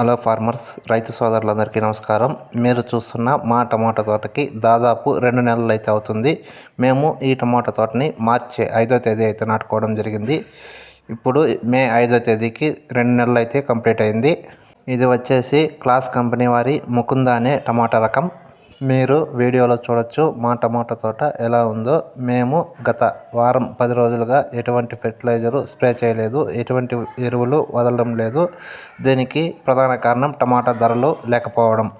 Hello farmers రైతు సోదరులందరికీ నమస్కారం. మీరు చూస్తున్న మా టమాటా తోటకి దాదాపు రెండు నెలలు అయితే అవుతుంది. మేము ఈ టమాటా తోటని మార్చి ఐదో తేదీ అయితే నాటుకోవడం జరిగింది. ఇప్పుడు మే ఐదో తేదీకి రెండు నెలలు అయితే కంప్లీట్ అయింది. ఇది వచ్చేసి క్లాస్ కంపెనీ వారి ముకుంద అనే టమాటా రకం. మీరు వీడియోలో చూడొచ్చు మా టమాటా తోట ఎలా ఉందో. మేము గత వారం పది రోజులుగా ఎటువంటి ఫెర్టిలైజరు స్ప్రే చేయలేదు ఎటువంటి ఎరువులు వదలడం లేదు. దీనికి ప్రధాన కారణం టమాటా ధరలు లేకపోవడం.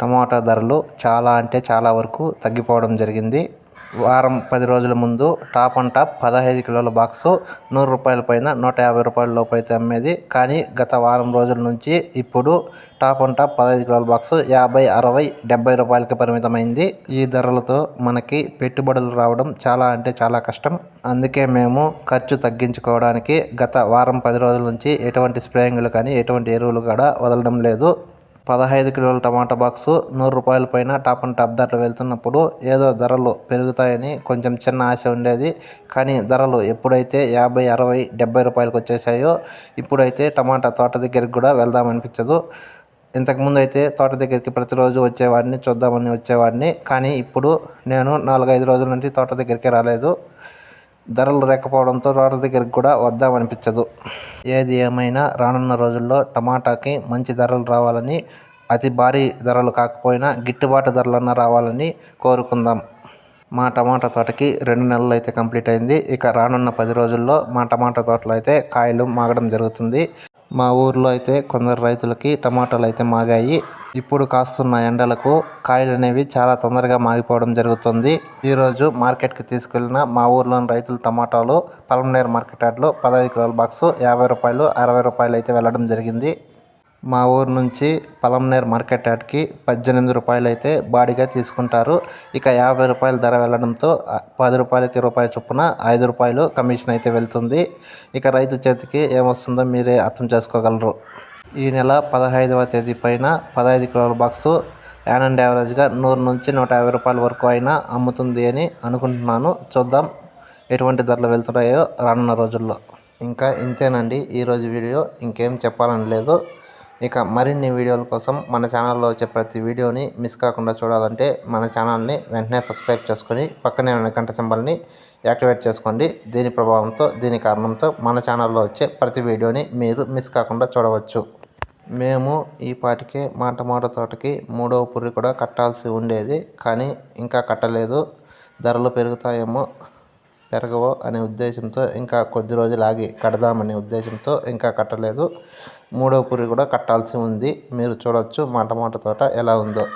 టమాటా ధరలు చాలా అంటే చాలా వరకు తగ్గిపోవడం జరిగింది. వారం పది రోజుల ముందు టాప్ అండ్ టాప్ పదహైదు కిలోల బాక్సు నూరు రూపాయల పైన నూట యాభై రూపాయల లోపు అయితే అమ్మేది. కానీ గత వారం రోజుల నుంచి ఇప్పుడు టాప్ అండ్ టాప్ పదహైదు కిలోల బాక్సు యాభై అరవై డెబ్బై రూపాయలకి పరిమితమైంది. ఈ ధరలతో మనకి పెట్టుబడులు రావడం చాలా అంటే చాలా కష్టం. అందుకే మేము ఖర్చు తగ్గించుకోవడానికి గత వారం పది రోజుల నుంచి ఎటువంటి స్ప్రేయింగ్లు కానీ ఎటువంటి ఎరువులు కూడా వదలడం లేదు. పదహైదు కిలోల టమాటా బాక్సు నూరు రూపాయల పైన టాప్ అండ్ టాప్ ధరలు వెళ్తున్నప్పుడు ఏదో ధరలు పెరుగుతాయని కొంచెం చిన్న ఆశ ఉండేది. కానీ ధరలు ఎప్పుడైతే యాభై అరవై డెబ్బై రూపాయలకు వచ్చేసాయో ఇప్పుడైతే టమాటా తోట దగ్గరికి కూడా వెళ్దామనిపించదు. ఇంతకుముందు అయితే తోట దగ్గరికి ప్రతిరోజు వచ్చేవాడిని చూద్దామని వచ్చేవాడిని. కానీ ఇప్పుడు నేను నాలుగైదు రోజుల నుండి తోట దగ్గరికి రాలేదు. ధరలు లేకపోవడంతో తోట దగ్గరికి కూడా వద్దామనిపించదు. ఏది ఏమైనా రానున్న రోజుల్లో టమాటాకి మంచి ధరలు రావాలని అతి భారీ ధరలు కాకపోయినా గిట్టుబాటు ధరలన్నా రావాలని కోరుకుందాం. మా టమాటా తోటకి రెండు నెలలు అయితే కంప్లీట్ అయింది. ఇక రానున్న పది రోజుల్లో మా టమాటా తోటలో అయితే కాయలు మాగడం జరుగుతుంది. మా ఊర్లో అయితే కొందరు రైతులకి టమాటాలు అయితే మాగాయి. ఇప్పుడు కాస్తున్న ఎండలకు కాయలు అనేవి చాలా తొందరగా మాగిపోవడం జరుగుతుంది. ఈరోజు మార్కెట్కి తీసుకెళ్ళిన మా ఊర్లోని రైతుల టమాటాలు పలమనేరు మార్కెట్ యార్డ్లో పదహైదు కిలోల బాక్సు యాభై రూపాయలు అరవై రూపాయలు అయితే వెళ్ళడం జరిగింది. మా ఊరు నుంచి పలమనేర్ మార్కెట్ యార్డ్కి పద్దెనిమిది రూపాయలు అయితే బాడీగా తీసుకుంటారు. ఇక యాభై రూపాయల ధర వెళ్ళడంతో పది రూపాయలకి రూపాయి చొప్పున ఐదు రూపాయలు కమిషన్ అయితే వెళ్తుంది. ఇక రైతు చేతికి ఏమొస్తుందో మీరే అర్థం చేసుకోగలరు. ఈ నెల పదహైదవ తేదీ పైన పదహైదు కిలోల బాక్సు యాన్ అండ్ యావరేజ్గా నూరు నుంచి నూట యాభై రూపాయల వరకు అయినా అమ్ముతుంది అని అనుకుంటున్నాను. చూద్దాం ఎటువంటి ధరలు వెళ్తున్నాయో రానున్న రోజుల్లో. ఇంకా ఇంతేనండి ఈరోజు వీడియో. ఇంకేం చెప్పాలని లేదు. ఇక మరిన్ని వీడియోల కోసం మన ఛానల్లో వచ్చే ప్రతి వీడియోని మిస్ కాకుండా చూడాలంటే మన ఛానల్ని వెంటనే సబ్స్క్రైబ్ చేసుకొని పక్కనే ఉన్న గంట సింబల్ని యాక్టివేట్ చేసుకోండి. దీని ప్రభావంతో దీని కారణంతో మన ఛానల్లో వచ్చే ప్రతి వీడియోని మీరు మిస్ కాకుండా చూడవచ్చు. మేము ఈ పాటికే మా టమాటో తోటకి మూడవ పుర్రి కూడా కట్టాల్సి ఉండేది. కానీ ఇంకా కట్టలేదు. ధరలు పెరుగుతాయేమో. పెరగవో అనే ఉద్దేశంతో ఇంకా కొద్ది రోజులు ఆగి కడదామనే ఉద్దేశంతో ఇంకా కట్టలేదు. మూడవ పురి కూడా కట్టాల్సి ఉంది. మీరు చూడొచ్చు మా టమాటా తోట ఎలా ఉందో.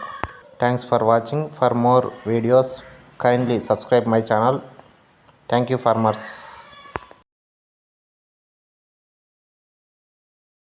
Thanks for watching for more videos kindly subscribe my channel thank you farmers